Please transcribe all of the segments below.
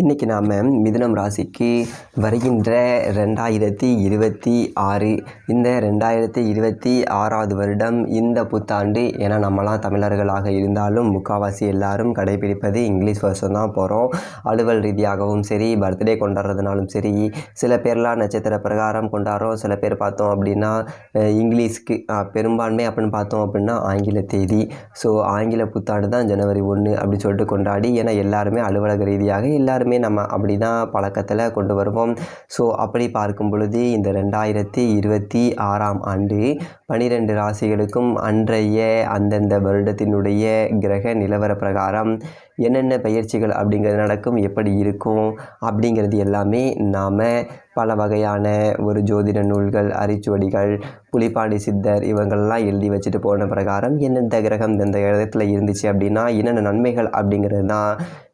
இன்றைக்கி நாம் மிதுனம் ராசிக்கு வருகின்ற ரெண்டாயிரத்தி இருபத்தி ஆறு. இந்த ரெண்டாயிரத்தி இருபத்தி ஆறாவது வருடம் இந்த புத்தாண்டு. ஏன்னா நம்மலாம் தமிழர்களாக இருந்தாலும் முக்கால்வாசி எல்லாரும் கடைபிடிப்பது இங்கிலீஷ் வருஷம் தான் போகிறோம் அலுவல் ரீதியாகவும் சரி பர்த்டே கொண்டாடுறதுனாலும் சரி சில பேர்லாம் நட்சத்திர பிரகாரம் கொண்டாடுறோம். சில பேர் பார்த்தோம் அப்படின்னா இங்கிலீஷ்க்கு பெரும்பான்மை அப்படின்னு பார்த்தோம் அப்படின்னா ஆங்கில தேதி. ஸோ ஆங்கில புத்தாண்டு தான் ஜனவரி ஒன்று அப்படின்னு சொல்லிட்டு கொண்டாடி ஏன்னா எல்லாருமே அலுவலக ரீதியாக எல்லாருமே நம்ம அப்படி தான் பழக்கத்தில் கொண்டு வருவோம். ஸோ அப்படி பார்க்கும் பொழுது இந்த ரெண்டாயிரத்தி இருபத்தி ஆறாம் ஆண்டு பனிரெண்டு ராசிகளுக்கும் அன்றைய அந்தந்த வருடத்தினுடைய கிரக நிலவர பிரகாரம் என்னென்ன பயிற்சிகள் அப்படிங்கிறது நடக்கும் எப்படி இருக்கும் அப்படிங்கிறது எல்லாமே நாம் பல வகையான ஒரு ஜோதிட நூல்கள் அரிச்சுவடிகள் புலிப்பாண்டி சித்தர் இவங்கள்லாம் எழுதி வச்சுட்டு போன பிரகாரம் என்னென்ன கிரகம் இந்த இடத்துல இருந்துச்சு அப்படின்னா என்னென்ன நன்மைகள் அப்படிங்கிறது தான்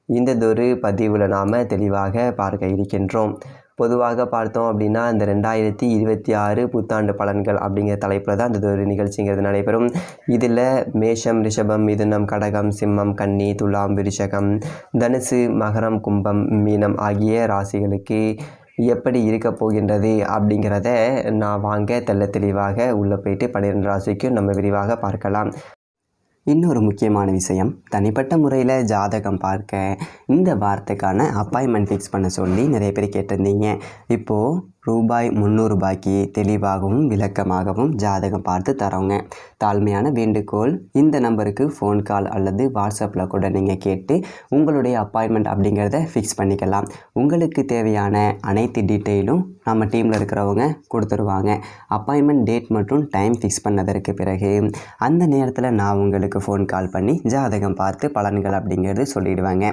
இந்ததொரு பதிவில் நாம் தெளிவாக பார்க்க இருக்கின்றோம். பொதுவாக பார்த்தோம் அப்படின்னா இந்த ரெண்டாயிரத்தி இருபத்தி ஆறு புத்தாண்டு பலன்கள் அப்படிங்கிற தலைப்பில் தான் இந்த ஒரு நிகழ்ச்சிங்கிறது நடைபெறும். இதில் மேஷம் ரிஷபம் மிதுனம் கடகம் சிம்மம் கன்னி துலாம் விருஷகம் தனுசு மகரம் கும்பம் மீனம் ஆகிய ராசிகளுக்கு எப்படி இருக்க போகின்றது அப்படிங்கிறத நான் வாங்க தெள்ள தெளிவாக உள்ளே போயிட்டு பன்னிரெண்டு ராசிக்கும் நம்ம விரிவாக பார்க்கலாம். இன்னொரு முக்கியமான விஷயம் தனிப்பட்ட முறையில் ஜாதகம் பார்க்க இந்த வாரத்துக்கான அப்பாயின்மெண்ட் ஃபிக்ஸ் பண்ண சொல்லி நிறைய பேர் கேட்டிருந்தீங்க. இப்போது ரூபாய் முந்நூறுபாய்க்கு தெளிவாகவும் விளக்கமாகவும் ஜாதகம் பார்த்து தரோங்க தாழ்மையான வேண்டுகோள் இந்த நம்பருக்கு ஃபோன் கால் அல்லது வாட்ஸ்அப்பில் கூட நீங்கள் கேட்டு உங்களுடைய அப்பாயின்மெண்ட் அப்படிங்கிறத ஃபிக்ஸ் பண்ணிக்கலாம். உங்களுக்கு தேவையான அனைத்து டீட்டெயிலும் நம்ம டீமில் இருக்கிறவங்க கொடுத்துருவாங்க. அப்பாயின்மெண்ட் டேட் மற்றும் டைம் ஃபிக்ஸ் பண்ணதற்கு பிறகு அந்த நேரத்தில் நான் உங்களுக்கு ஃபோன் கால் பண்ணி ஜாதகம் பார்த்து பலன்கள் அப்படிங்கிறது சொல்லிடுவாங்க.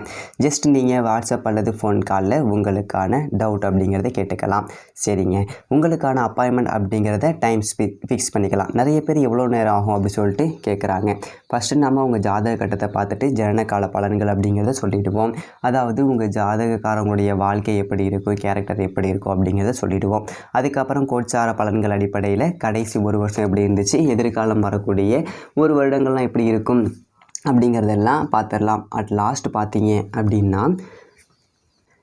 ஜஸ்ட் நீங்கள் வாட்ஸ்அப் அல்லது ஃபோன் காலில் உங்களுக்கான டவுட் அப்படிங்கிறத கேட்டுக்கலாம். சரிங்க. உங்களுக்கான அப்பாயின்மெண்ட் அப்படிங்கிறத டைம் ஃபிக்ஸ் பண்ணிக்கலாம். நிறைய பேர் எவ்வளோ நேரம் ஆகும் அப்படின்னு சொல்லிட்டு கேட்குறாங்க ஃபஸ்ட்டு நம்ம உங்கள் ஜாதக கட்டத்தை பார்த்துட்டு ஜனன கால பலன்கள் அப்படிங்கிறத சொல்லிவிடுவோம் அதாவது உங்கள் ஜாதகக்காரங்களுடைய வாழ்க்கை எப்படி இருக்கும் கேரக்டர் எப்படி இருக்கும் அப்படிங்கிறத சொல்லிவிடுவோம் அதுக்கப்புறம் கோட்சார பலன்கள் அடிப்படையில் கடைசி ஒரு வருஷம் எப்படி இருந்துச்சு எதிர்காலம் வரக்கூடிய ஒரு வருடங்கள்லாம் எப்படி இருக்கும் அப்படிங்கிறதெல்லாம் பார்த்துடலாம். அட் லாஸ்ட் பார்த்தீங்க அப்படின்னா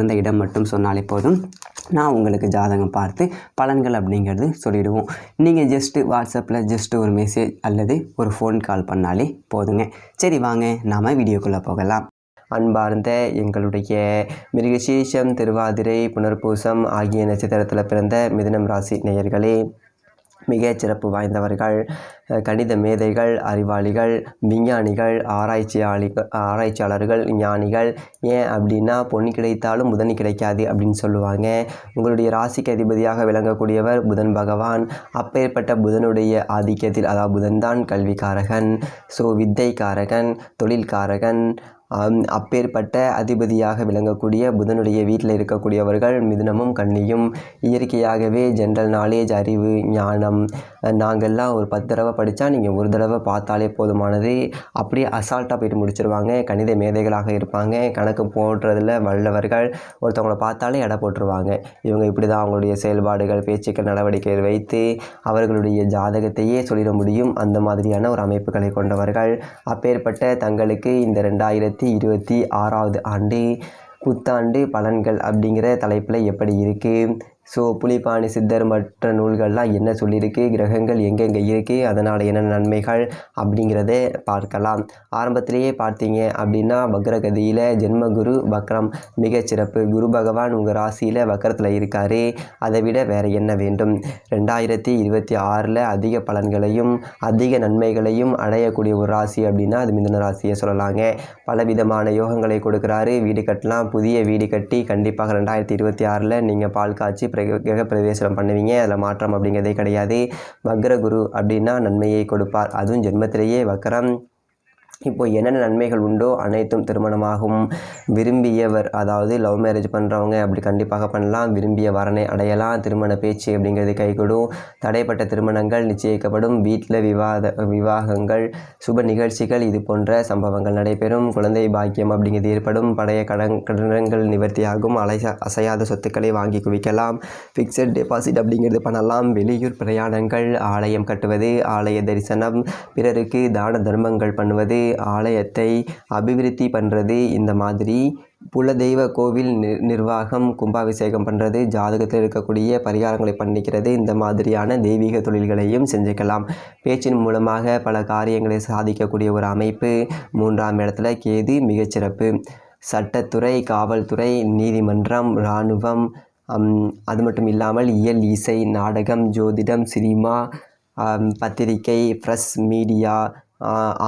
பிறந்த இடம் மட்டும் சொன்னாலே போதும். நான் உங்களுக்கு ஜாதகம் பார்த்து பலன்கள் அப்படிங்கிறது சொல்லிவிடுவோம் நீங்கள் ஜஸ்ட்டு வாட்ஸ்அப்பில் ஜஸ்ட்டு ஒரு மெசேஜ் அல்லது ஒரு ஃபோன் கால் பண்ணாலே போதுங்க. சரி வாங்க நாம் வீடியோக்குள்ளே போகலாம். அன்பார்ந்த எங்களுடைய மிருகசீஷம் திருவாதிரை புனர்பூசம் ஆகிய நட்சத்திரத்தில் பிறந்த மிதுனம் ராசி நேயர்களே மிக சிறப்பு வாய்ந்தவர்கள் கணித மேதைகள் அறிவாளிகள் விஞ்ஞானிகள் ஆராய்ச்சியாளிகள் ஆராய்ச்சியாளர்கள் ஞானிகள். ஏன் அப்படின்னா பொண்ணு கிடைத்தாலும் புதன் கிடைக்காது அப்படின்னு சொல்லுவாங்க. உங்களுடைய ராசிக்கு அதிபதியாக விளங்கக்கூடியவர் புதன் பகவான். அப்பேற்பட்ட புதனுடைய ஆதிக்கத்தில் அதாவது புதன்தான் கல்விக்காரகன் ஸோ வித்தைக்காரகன் தொழில்காரகன் அப்பேற்பட்ட அதிபதியாக விளங்கக்கூடிய புதனுடைய வீட்டில் இருக்கக்கூடியவர்கள் மிதுனமும் கன்னியும். இயற்கையாகவே ஜென்ரல் நாலேஜ் அறிவு ஞானம் நாங்கள்லாம் ஒரு பத்து தடவை படித்தா நீங்கள் ஒரு தடவை பார்த்தாலே போதுமானது. அப்படியே அசால்ட்டாக போயிட்டு முடிச்சிருவாங்க. கணித மேதைகளாக இருப்பாங்க. கணக்கு போடுறதில் வல்லவர்கள். ஒருத்தவங்கள பார்த்தாலே எடை போட்டுருவாங்க. இவங்க இப்படி தான் அவங்களுடைய செயல்பாடுகள் பேச்சுக்கள் நடவடிக்கைகள் வைத்து அவர்களுடைய ஜாதகத்தையே சொல்லிட முடியும். அந்த மாதிரியான ஒரு அமைப்புகளை கொண்டவர்கள். அப்பேற்பட்ட தங்களுக்கு இந்த ரெண்டாயிரத்தி இருபத்தி ஆறாவது ஆண்டு புத்தாண்டு பலன்கள் அப்படிங்கிற தலைப்பில் எப்படி இருக்குது ஸோ புலிபாணி சித்தர் மற்ற நூல்கள்லாம் என்ன சொல்லியிருக்கு? கிரகங்கள் எங்கெங்கே இருக்குது அதனால் என்ன நன்மைகள் அப்படிங்கிறத பார்க்கலாம். ஆரம்பத்திலேயே பார்த்தீங்க அப்படின்னா வக்ரகதியில் ஜென்மகுரு வக்ரம் மிகச்சிறப்பு குரு பகவான் உங்கள் ராசியில் வக்ரத்தில் இருக்கார். அதை விட வேறு என்ன வேண்டும்? ரெண்டாயிரத்தி இருபத்தி ஆறில் அதிக பலன்களையும் அதிக நன்மைகளையும் அடையக்கூடிய ஒரு ராசி அப்படின்னா அது மிதன ராசியை சொல்லலாங்க. பலவிதமான யோகங்களை கொடுக்குறாரு. வீடு கட்டலாம். புதிய வீடு கட்டி கண்டிப்பாக ரெண்டாயிரத்தி இருபத்தி ஆறில் நீங்கள் பால் காய்ச்சி கிரக பிரவேசனம் பண்ணுவீங்க. அதில் மாற்றம் அப்படிங்கிறதே கிடையாது. வக்ர குரு அப்படின்னா நன்மையை கொடுப்பார். அதுவும் ஜென்மத்திலேயே வக்கரம் இப்போ என்னென்ன நன்மைகள் உண்டோ அனைத்தும் திருமணமாகும். விரும்பியவர் அதாவது லவ் மேரேஜ் பண்ணுறவங்க அப்படி கண்டிப்பாக பண்ணலாம். விரும்பிய வரனை அடையலாம். திருமண பேச்சு அப்படிங்கிறது கைகூடும். தடைப்பட்ட திருமணங்கள் நிச்சயிக்கப்படும். வீட்டில் விவாத விவாகங்கள் சுப நிகழ்ச்சிகள் இது போன்ற சம்பவங்கள் நடைபெறும். குழந்தை பாக்கியம் அப்படிங்கிறது ஏற்படும். பழைய கடன் கடன்கள் நிவர்த்தியாகும். அலை அசையாத சொத்துக்களை வாங்கி குவிக்கலாம். ஃபிக்ஸட் டெபாசிட் அப்படிங்கிறது பண்ணலாம். வெளியூர் பிரயாணங்கள் ஆலயம் கட்டுவது ஆலய தரிசனம் பிறருக்கு தான தர்மங்கள் பண்ணுவது ஆலயத்தை அபிவிருத்தி பண்ணுறது இந்த மாதிரி குலதெய்வ கோவில் நிர்வாகம் கும்பாபிஷேகம் பண்ணுறது ஜாதகத்தில் இருக்கக்கூடிய பரிகாரங்களை பண்ணிக்கிறது இந்த மாதிரியான தெய்வீக தொழில்களையும் செஞ்சுக்கலாம். பேச்சின் மூலமாக பல காரியங்களை சாதிக்கக்கூடிய ஒரு அமைப்பு மூன்றாம் இடத்துல கேது மிகச்சிறப்பு. சட்டத்துறை காவல்துறை நீதிமன்றம் இராணுவம் அது மட்டும் இல்லாமல் இயல் இசை நாடகம் ஜோதிடம் சினிமா பத்திரிகை ப்ரெஸ் மீடியா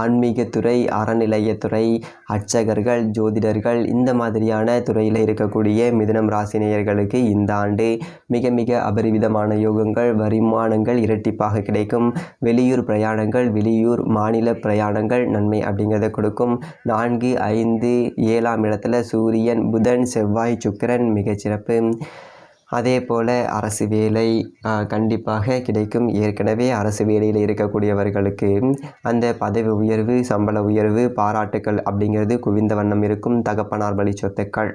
ஆன்மீகத்துறை அறநிலையத்துறை அர்ச்சகர்கள் ஜோதிடர்கள் இந்த மாதிரியான துறையில் இருக்கக்கூடிய மிதுனம் ராசினியர்களுக்கு இந்த ஆண்டு மிக மிக அபரிவிதமான யோகங்கள் வருமானங்கள் இரட்டிப்பாக கிடைக்கும். வெளியூர் பிரயாணங்கள் வெளியூர் மாநில பிரயாணங்கள் நன்மை அப்படிங்கிறத கொடுக்கும். நான்கு ஐந்து ஏழாம் இடத்துல சூரியன் புதன் செவ்வாய் சுக்கிரன் மிகச்சிறப்பு. அதே போல் அரசு வேலை கண்டிப்பாக கிடைக்கும். ஏற்கனவே அரசு வேலையில் இருக்கக்கூடியவர்களுக்கு அந்த பதவி உயர்வு சம்பள உயர்வு பாராட்டுக்கள் அப்படிங்கிறது குவிந்த வண்ணம் இருக்கும். தகப்பனார் வழி சொத்துக்கள்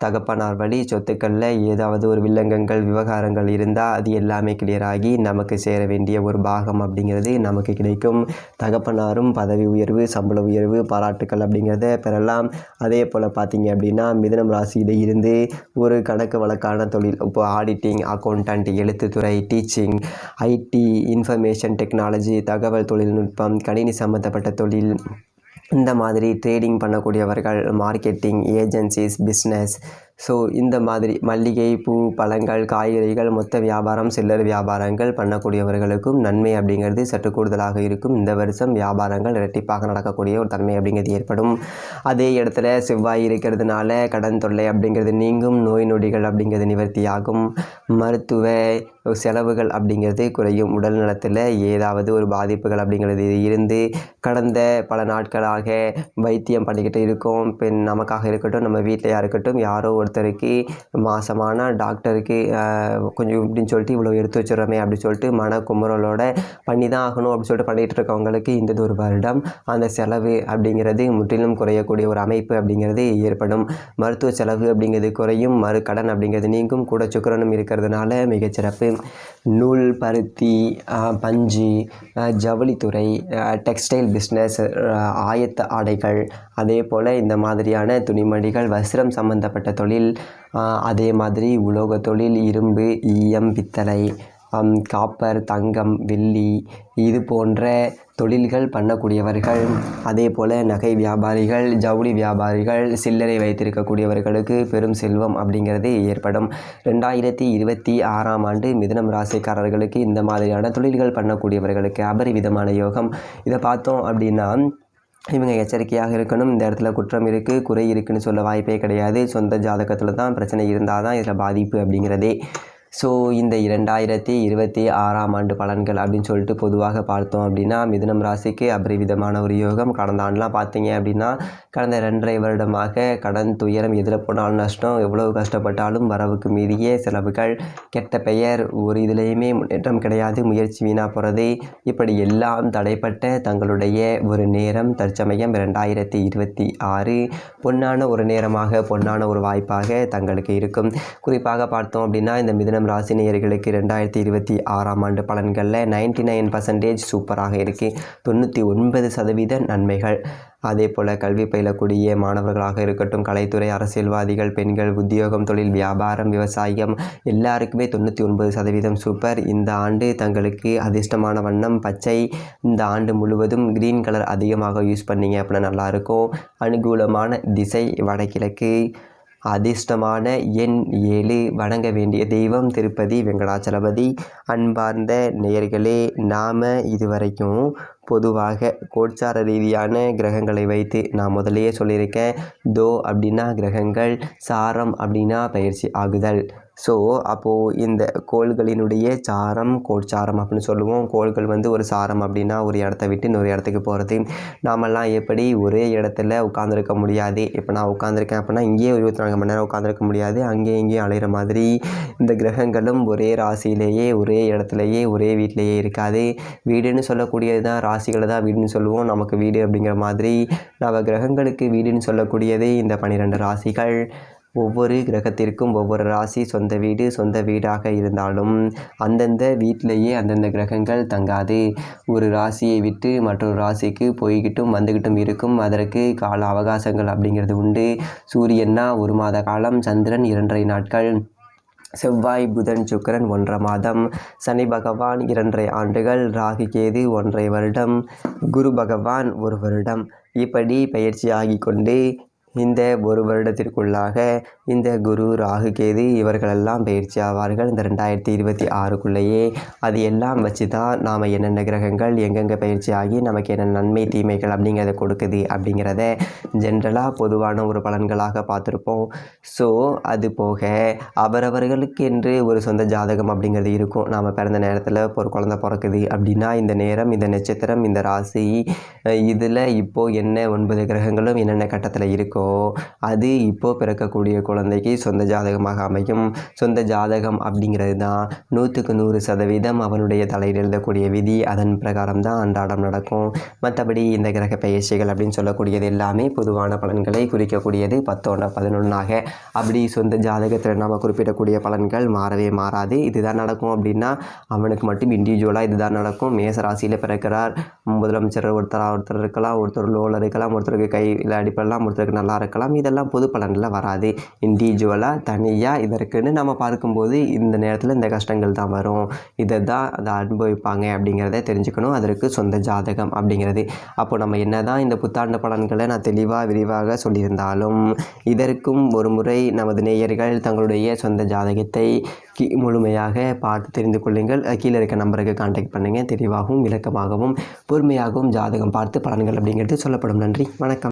தகப்பனார் வழி சொத்துக்களில் ஏதாவது ஒரு வில்லங்கங்கள் விவகாரங்கள் இருந்தால் அது எல்லாமே கிளியராகி நமக்கு சேர வேண்டிய ஒரு பாகம் அப்படிங்கிறது நமக்கு கிடைக்கும். தகப்பனாரும் பதவி உயர்வு சம்பள உயர்வு பாராட்டுக்கள் அப்படிங்கிறத பெறலாம். அதே போல் பார்த்தீங்க அப்படின்னா மிதனம் ராசியில் இருந்து ஒரு கணக்கு வழக்கான தொழில் இப்போ ஆடிட்டிங் அக்கௌண்டன்ட் எழுத்துத்துறை டீச்சிங் ஐடி இன்ஃபர்மேஷன் டெக்னாலஜி தகவல் தொழில்நுட்பம் கணினி சம்மந்தப்பட்ட தொழில் இந்த மாதிரி ட்ரேடிங் பண்ணக்கூடியவர்கள் மார்க்கெட்டிங் ஏஜென்சிஸ் பிஸ்னஸ் ஸோ இந்த மாதிரி மல்லிகை பூ பழங்கள் காய்கறிகள் மொத்த வியாபாரம் சில்லறை வியாபாரங்கள் பண்ணக்கூடியவர்களுக்கும் நன்மை அப்படிங்கிறது சற்று கூடுதலாக இருக்கும். இந்த வருஷம் வியாபாரங்கள் இரட்டிப்பாக நடக்கக்கூடிய ஒரு தன்மை அப்படிங்கிறது ஏற்படும். அதே இடத்துல செவ்வாய் இருக்கிறதுனால கடன் தொல்லை அப்படிங்கிறது நீங்கும். நோய் நொடிகள் அப்படிங்கிறது நிவர்த்தியாகும். மருத்துவ செலவுகள் அப்படிங்கிறது குறையும். உடல் நலத்தில் ஏதாவது ஒரு பாதிப்புகள் அப்படிங்கிறது இருந்து கடந்த பல நாட்களாக வைத்தியம் பண்ணிக்கிட்டு இருக்கோம். பெண் நமக்காக இருக்கட்டும் நம்ம வீட்டிலையாக இருக்கட்டும் யாரோ ஒருத்தருக்கு மாதமான டாக்டருக்கு கொஞ்சம் இப்படின்னு சொல்லிட்டு இவ்வளோ எடுத்து வச்சிடறோமே அப்படின்னு சொல்லிட்டு மன குமுறலோட பண்ணி தான் ஆகணும் அப்படின்னு சொல்லிட்டு பண்ணிகிட்டு இருக்கவங்களுக்கு இந்த ஒரு வருடம். அந்த செலவு அப்படிங்கிறது முற்றிலும் குறையக்கூடிய ஒரு அமைப்பு அப்படிங்கிறது ஏற்படும். மருத்துவ செலவு அப்படிங்கிறது குறையும். மறு கடன் அப்படிங்கிறது நீங்கும். கூட சுக்கரனும் இருக்கிறதுனால மிகச்சிறப்பு. நூல் பருத்தி பஞ்சு ஜவுளித்துறை டெக்ஸ்டைல் பிஸ்னஸ் ஆயத்த ஆடைகள் அதே போல் இந்த மாதிரியான துணிமணிகள் வஸ்திரம் சம்மந்தப்பட்ட தொழில் அதே மாதிரி உலோக தொழில் இரும்பு ஈயம் பித்தளை காப்பர் தங்கம் வெள்ளி இது போன்ற தொழில்கள் பண்ணக்கூடியவர்கள் அதே போல் நகை வியாபாரிகள் ஜவுளி வியாபாரிகள் சில்லறை வைத்திருக்கக்கூடியவர்களுக்கு பெரும் செல்வம் அப்படிங்கிறது ஏற்படும். ரெண்டாயிரத்தி இருபத்தி ஆறாம் ஆண்டு மிதனம் ராசிக்காரர்களுக்கு இந்த மாதிரியான தொழில்கள் பண்ணக்கூடியவர்களுக்கு அபரிவிதமான யோகம். இதை பார்த்தோம் அப்படின்னா இவங்க எச்சரிக்கையாக இருக்கணும். இந்த இடத்துல குற்றம் இருக்குது குறை இருக்குதுன்னு சொல்ல வாய்ப்பே கிடையாது. சொந்த ஜாதகத்தில் தான் பிரச்சனை இருந்தால் தான் இதில் பாதிப்பு அப்படிங்கிறதே. ஸோ இந்த இரண்டாயிரத்தி இருபத்தி ஆறாம் ஆண்டு பலன்கள் அப்படின்னு சொல்லிட்டு பொதுவாக பார்த்தோம் அப்படின்னா மிதுனம் ராசிக்கு அபரிவிதமான ஒரு யோகம். கடந்த ஆண்டெலாம் பார்த்தீங்க அப்படின்னா கடந்த ரெண்டரை வருடமாக கடன் துயரம் எதில் போனாலும் நஷ்டம் எவ்வளவு கஷ்டப்பட்டாலும் வரவுக்கு மீறிய செலவுகள் கெட்ட பெயர் ஒரு இதுலேயுமே முன்னேற்றம் கிடையாது முயற்சி வீணாக போகிறது இப்படி எல்லாம் தடைப்பட்ட தங்களுடைய ஒரு நேரம் தற்சமயம் ரெண்டாயிரத்தி இருபத்தி ஆறு பொன்னான ஒரு நேரமாக பொன்னான ஒரு வாய்ப்பாக தங்களுக்கு இருக்கும். குறிப்பாக பார்த்தோம் அப்படின்னா இந்த மிதுனம் ராசினியர்களுக்கு ரெண்டாயிரத்தி இருபத்தி ஆறாம் ஆண்டு பலன்களில் நைன்டி நைன் பர்சன்டேஜ் சூப்பராக இருக்குது தொண்ணூற்றி ஒன்பது சதவீத நன்மைகள். அதே போல் கல்வி பயிலக்கூடிய மாணவர்களாக இருக்கட்டும் கலைத்துறை அரசியல்வாதிகள் பெண்கள் உத்தியோகம் தொழில் வியாபாரம் விவசாயம் எல்லாருக்குமே தொண்ணூற்றி ஒன்பது சதவீதம் சூப்பர் இந்த ஆண்டு தங்களுக்கு அதிர்ஷ்டமான வண்ணம் பச்சை. இந்த ஆண்டு முழுவதும் க்ரீன் கலர் அதிகமாக யூஸ் பண்ணிங்க அப்படின்னா நல்லாயிருக்கும் அனுகூலமான திசை வடகிழக்கு. அதிர்ஷ்டமான எண் ஏழு. வணங்க வேண்டிய தெய்வம் திருப்பதி வெங்கடாச்சலபதி. அன்பார்ந்த நேயர்களே நாம் இதுவரைக்கும் பொதுவாக கோட்சார ரீதியான கிரகங்களை வைத்து நான் முதலையே சொல்லியிருக்கேன். தோ அப்படின்னா கிரகங்கள் சாரம் அப்படின்னா பயிற்சி ஆகுதல். ஸோ அப்போது இந்த கோள்களினுடைய சாரம் கோட்சாரம் அப்படின்னு சொல்லுவோம். கோள்கள் வந்து ஒரு சாரம் அப்படின்னா ஒரு இடத்த விட்டு இன்னொரு இடத்துக்கு போகிறது நாமெல்லாம் எப்படி ஒரே இடத்துல உட்காந்துருக்க முடியாது. இப்போ நான் உட்காந்துருக்கேன் அப்படின்னா இங்கேயே ஒரு இருபத்தி நான்கு மணி நேரம் உட்காந்துருக்க முடியாது. அங்கேயும் இங்கேயும் அலைகிற மாதிரி இந்த கிரகங்களும் ஒரே ராசியிலேயே ஒரே இடத்துலையே ஒரே வீட்டிலேயே இருக்காது. வீடுன்னு சொல்லக்கூடியது தான் ராசிகளை தான் வீடுன்னு சொல்லுவோம். நமக்கு வீடு அப்படிங்கிற மாதிரி நவ கிரகங்களுக்கு வீடுன்னு சொல்லக்கூடியதே இந்த பன்னிரெண்டு ராசிகள். ஒவ்வொரு கிரகத்திற்கும் ஒவ்வொரு ராசி சொந்த வீடு சொந்த வீடாக இருந்தாலும் அந்தந்த வீட்டிலேயே அந்தந்த கிரகங்கள் தங்காது. ஒரு ராசியை விட்டு மற்றொரு ராசிக்கு போய்கிட்டும் வந்துக்கிட்டும் இருக்கும். அதற்கு கால அவகாசங்கள் அப்படிங்கிறது உண்டு. சூரியன்னா ஒரு மாத காலம் சந்திரன் இரண்டரை நாட்கள் செவ்வாய் புதன் சுக்கரன் ஒன்றரை மாதம் சனி பகவான் இரண்டரை ஆண்டுகள் ராகு கேது ஒன்றரை வருடம் குரு பகவான் ஒரு வருடம். இப்படி பயிற்சி ஆகிக்கொண்டு இந்த ஒரு வருடத்திற்குள்ளாக இந்த குரு ராகு கேது இவர்களெல்லாம் பயிற்சி ஆவார்கள். இந்த ரெண்டாயிரத்தி இருபத்தி ஆறுக்குள்ளேயே அது எல்லாம் வச்சு தான் நாம் என்னென்ன கிரகங்கள் எங்கெங்கே பயிற்சி ஆகி நமக்கு என்ன நன்மை தீமைகள் அப்படிங்கிறத கொடுக்குது அப்படிங்கிறத ஜென்ரலாக பொதுவான ஒரு பலன்களாக பார்த்துருப்போம். ஸோ அது போக அவரவர்களுக்கு என்று ஒரு சொந்த ஜாதகம் அப்படிங்கிறது இருக்கும். நாம் பிறந்த நேரத்தில் ஒரு குழந்தை பிறக்குது அப்படின்னா இந்த நேரம் இந்த நட்சத்திரம் இந்த ராசி இதில் இப்போது என்ன ஒன்பது கிரகங்களும் என்னென்ன கட்டத்தில் இருக்கோ அது இப்போது பிறக்கக்கூடிய குழந்தைக்கு சொந்த ஜாதகமாக அமையும். சொந்த ஜாதகம் அப்படிங்கிறது தான் நூற்றுக்கு நூறு சதவீதம் அவனுடைய தலையில் எழுதக்கூடிய விதி. அதன் பிரகாரம் தான் அன்றாடம் நடக்கும். மற்றபடி இந்த கிரக பயிற்சிகள் அப்படின்னு சொல்லக்கூடியது எல்லாமே பொதுவான பலன்களை குறிக்கக்கூடியது. பத்தோட பதினொன்றாக அப்படி சொந்த ஜாதகத்தில் நாம் குறிப்பிடக்கூடிய பலன்கள் மாறவே மாறாது. இதுதான் நடக்கும் அப்படின்னா அவனுக்கு மட்டும் இண்டிவிஜுவலாக இதுதான் நடக்கும். மேச ராசியில் பிறக்கிறார். முதலமைச்சர் ஒருத்தராக ஒருத்தர் இருக்கலாம். ஒருத்தர் லோவில் இருக்கலாம். ஒருத்தருக்கு கையில் அடிப்படலாம். ஒருத்தருக்கு நல்ல இருக்கலாம் இதெல்லாம் பொது பலனில் வராது. இண்டிவிஜுவலாக தனியாக இதற்குன்னு நம்ம பார்க்கும்போது இந்த நேரத்தில் இந்த கஷ்டங்கள் தான் வரும். இதை தான் அதை அனுபவிப்பாங்க அப்படிங்கிறத தெரிஞ்சுக்கணும். அதற்கு சொந்த ஜாதகம் அப்படிங்கிறது. அப்போ நம்ம என்ன தான் இந்த புத்தாண்டு பலன்களை நான் தெளிவாக விரிவாக சொல்லியிருந்தாலும் இதற்கும் ஒரு முறை நமது நேயர்கள் தங்களுடைய சொந்த ஜாதகத்தை கீ முழுமையாக பார்த்து தெரிந்து கொள்ளுங்கள். கீழே இருக்க நம்பருக்கு காண்டாக்ட் பண்ணுங்கள் தெளிவாகவும் விளக்கமாகவும் பொறுமையாகவும் ஜாதகம் பார்த்து பலன்கள் அப்படிங்கிறது சொல்லப்படும். நன்றி. வணக்கம்.